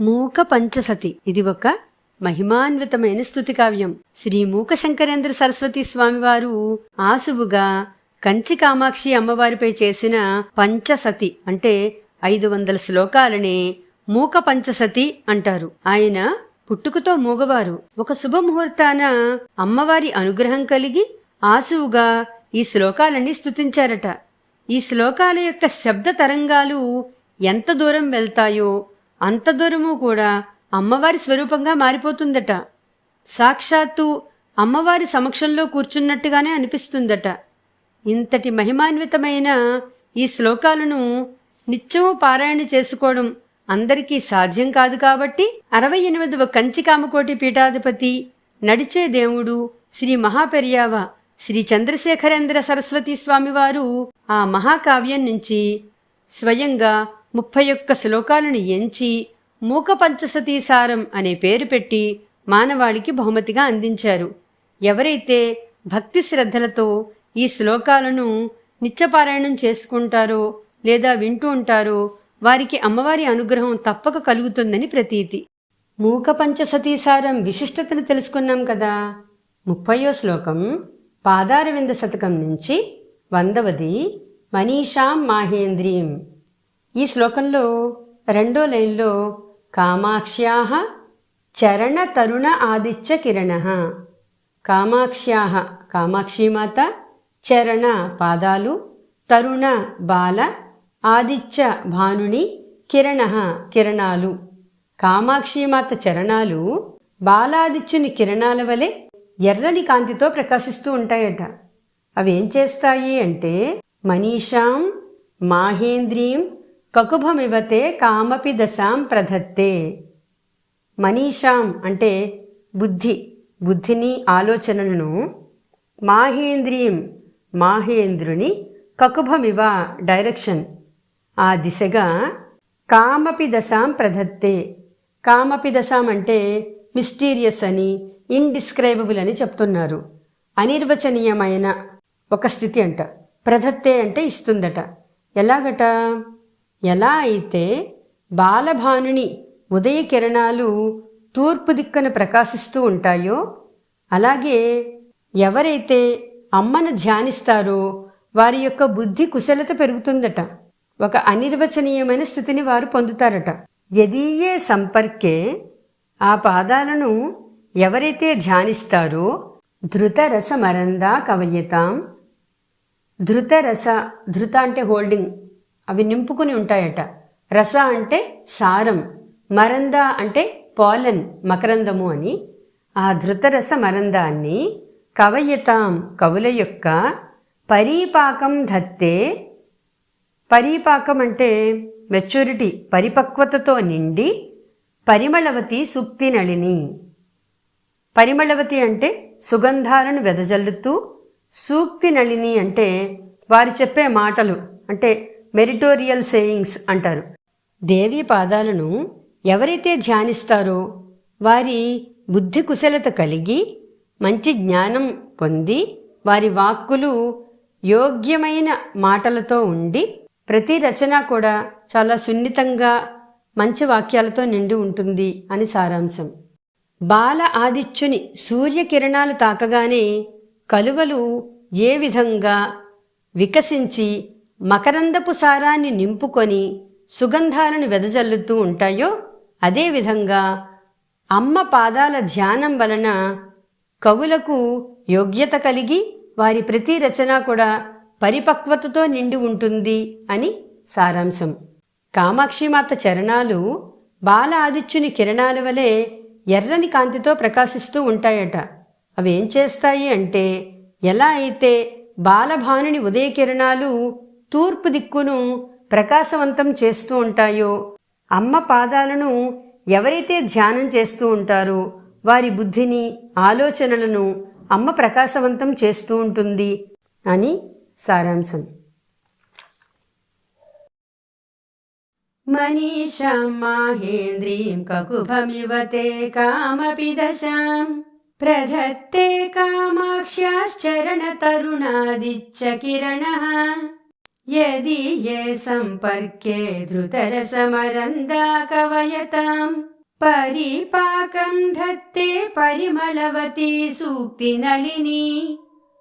మూక పంచసతి ఇది ఒక మహిమాన్వితమైన స్థుతి కావ్యం. శ్రీ మూక శంకరేంద్ర సరస్వతి స్వామివారు ఆసువుగా కంచి కామాక్షి అమ్మవారిపై చేసిన పంచసతి అంటే ఐదు వందల శ్లోకాలనే మూక పంచసతి అంటారు. ఆయన పుట్టుకతో మూగవారు. ఒక శుభముహూర్తాన అమ్మవారి అనుగ్రహం కలిగి ఆసువుగా ఈ శ్లోకాలన్నీ స్తుతించారట. ఈ శ్లోకాల యొక్క శబ్ద తరంగాలు ఎంత దూరం వెళ్తాయో అంత దూరము కూడా అమ్మవారి స్వరూపంగా మారిపోతుందట. సాక్షాత్తు అమ్మవారి సమక్షంలో కూర్చున్నట్టుగానే అనిపిస్తుందట. ఇంతటి మహిమాన్వితమైన ఈ శ్లోకాలను నిత్యము పారాయణ చేసుకోవడం అందరికీ సాధ్యం కాదు కాబట్టి అరవై ఎనిమిదవ కంచికామకోటి పీఠాధిపతి నడిచే దేవుడు శ్రీ మహాపెరియావ శ్రీ చంద్రశేఖరేంద్ర సరస్వతి స్వామివారు ఆ మహాకావ్యం నుంచి స్వయంగా ముప్పై ఒక్క శ్లోకాలను ఎంచి మూక పంచసతీసారం అనే పేరు పెట్టి మానవాళికి బహుమతిగా అందించారు. ఎవరైతే భక్తి శ్రద్ధలతో ఈ శ్లోకాలను నిత్యపారాయణం చేసుకుంటారో లేదా వింటూ ఉంటారో వారికి అమ్మవారి అనుగ్రహం తప్పక కలుగుతుందని ప్రతీతి. మూక పంచసతీసారం విశిష్టతను తెలుసుకున్నాం కదా. ముప్పయో శ్లోకం పాదారవింద శతకం నుంచి వందవది మనీషాం మాహేంద్రీం ఈ శ్లోకంలో రెండో లైన్లో కామాక్ష్యా చరణ తరుణ ఆదిత్య కిరణ. కామాక్ష్యా కామాక్షిమాత చరణ పాదాలు తరుణ బాల ఆదిత్య భానుని కిరణ కిరణాలు. కామాక్షిమాత చరణాలు బాలాదిత్యుని కిరణాల వలె ఎర్రని కాంతితో ప్రకాశిస్తూ ఉంటాయట. అవేం చేస్తాయి అంటే మనీషాం మాహేంద్రీం కకుభమివతే కామపి దశాం ప్రధత్తే. మనీషాం అంటే బుద్ధి బుద్ధిని ఆలోచనలను మాహేంద్రియం మాహేంద్రుని కకుభమివ డైరెక్షన్. ఆ దిశగా కామపి దశాం ప్రధత్తే. కామపి దశాం అంటే మిస్టీరియస్ అని ఇండిస్క్రైబుల్ అని చెప్తున్నారు. అనిర్వచనీయమైన ఒక స్థితి అంట. ప్రధత్తే అంటే ఇస్తుందట. ఎలాగట? ఎలా అయితే బాలభానుని ఉదయ కిరణాలు తూర్పు దిక్కున ప్రకాశిస్తూ ఉంటాయో అలాగే ఎవరైతే అమ్మను ధ్యానిస్తారో వారి యొక్క బుద్ధి కుశలత పెరుగుతుందట. ఒక అనిర్వచనీయమైన స్థితిని వారు పొందుతారట. యదీయే సంపర్కే ఆ పాదాలను ఎవరైతే ధ్యానిస్తారో ధృతరస మరందా కవయతాం ధృతరస ధృత అంటే హోల్డింగ్. అవి నింపుకుని ఉంటాయట. రస అంటే సారం మరంద అంటే పాలన్ మకరందము అని. ఆ ధృతరస మరందాన్ని కవయతాం కవుల యొక్క పరీపాకం ధత్తే. పరీపాకం అంటే మెచ్యూరిటీ పరిపక్వతతో నిండి పరిమళవతి సుక్తి నళిని. పరిమళవతి అంటే సుగంధాలను వెదజల్లుతూ సూక్తి నళిని అంటే వారు చెప్పే మాటలు అంటే మెరిటోరియల్ సేయింగ్స్ అంటారు. దేవి పాదాలను ఎవరైతే ధ్యానిస్తారో వారి బుద్ధి కుశలత కలిగి మంచి జ్ఞానం పొంది వారి వాక్కులు యోగ్యమైన మాటలతో ఉండి ప్రతి రచన కూడా చాలా సున్నితంగా మంచి వాక్యాలతో నిండి ఉంటుంది అని సారాంశం. బాల ఆదిత్యుని సూర్యకిరణాలు తాకగానే కలువలు ఏ విధంగా వికసించి మకరందపు సారాన్ని నింపుకొని సుగంధాలను వెదజల్లుతూ ఉంటాయో అదేవిధంగా అమ్మ పాదాల ధ్యానం వలన కవులకు యోగ్యత కలిగి వారి ప్రతి రచన కూడా పరిపక్వతతో నిండి ఉంటుంది అని సారాంశం. కామాక్షిమాత చరణాలు బాల ఆదిత్యుని కిరణాల వలె ఎర్రని కాంతితో ప్రకాశిస్తూ ఉంటాయట. అవేం చేస్తాయి అంటే ఎలా అయితే బాలభానుని ఉదయ కిరణాలు తూర్పు దిక్కును ప్రకాశవంతం చేస్తూ ఉంటాయో అమ్మ పాదాలను ఎవరైతే ధ్యానం చేస్తూ ఉంటారో వారి బుద్ధిని ఆలోచనలను అమ్మ ప్రకాశవంతం చేస్తూ ఉంటుంది అని సారాంశం. మనీషాం మాహేంద్రీం కకుభమివతే కామపి దశాం ప్రధత్తే కామాక్ష్యాశ్చరణ తరుణాదిచ్చ కిరణ. यदि ये सम्पर्के धृतरसमरन्दा कवयताम् परिपाकं धत्ते परिमलवती सूक्तिनलिनी